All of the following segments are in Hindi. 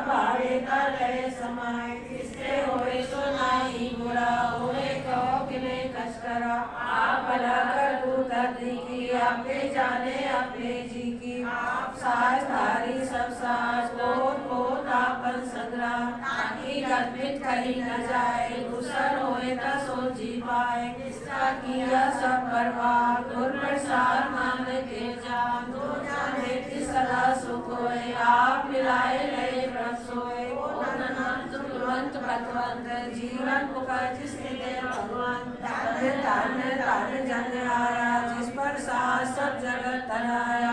पावे कर रहे समाए किससे होए तो नाही बुरा होए कहो किने कश करा। आप भला कर तू करदी की आपे जाने अपने जी की। आप साज धारी सब साज बोध बोध आपन संग्राम ताकि गर्भित कहीं न जाए, दूसर होए त सोची पाए। किसका किया सब परवाह गुर प्रसाद मान के जान दो जाने की सदा सुख होए आप मिलाए लय सोए ओ ननन सुखवंत भगवंत, जीवन मुका जिसके दे भगवान। धन धन जन आया, जिस पर सास सब जगत तराया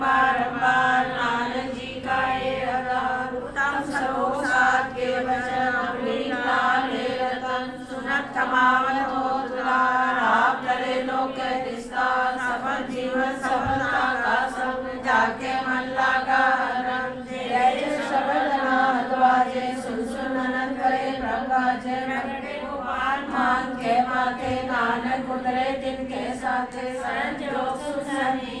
बारंबार नानक जी का ये आधार उत्तम सरो सात के वचन अमृत लाल हे रतन सुनत कमावत हो दुलार आप चले लोक के विस्तार सफल जीवन सफलता का संग जाके मन लगा रंग जय शबद नाथ वाजे सुन सुन अनंत करे प्रकाशे मगटे गोपाल मान के माथे नानक उतरे जिनके साथे। शरण जो सुख सनी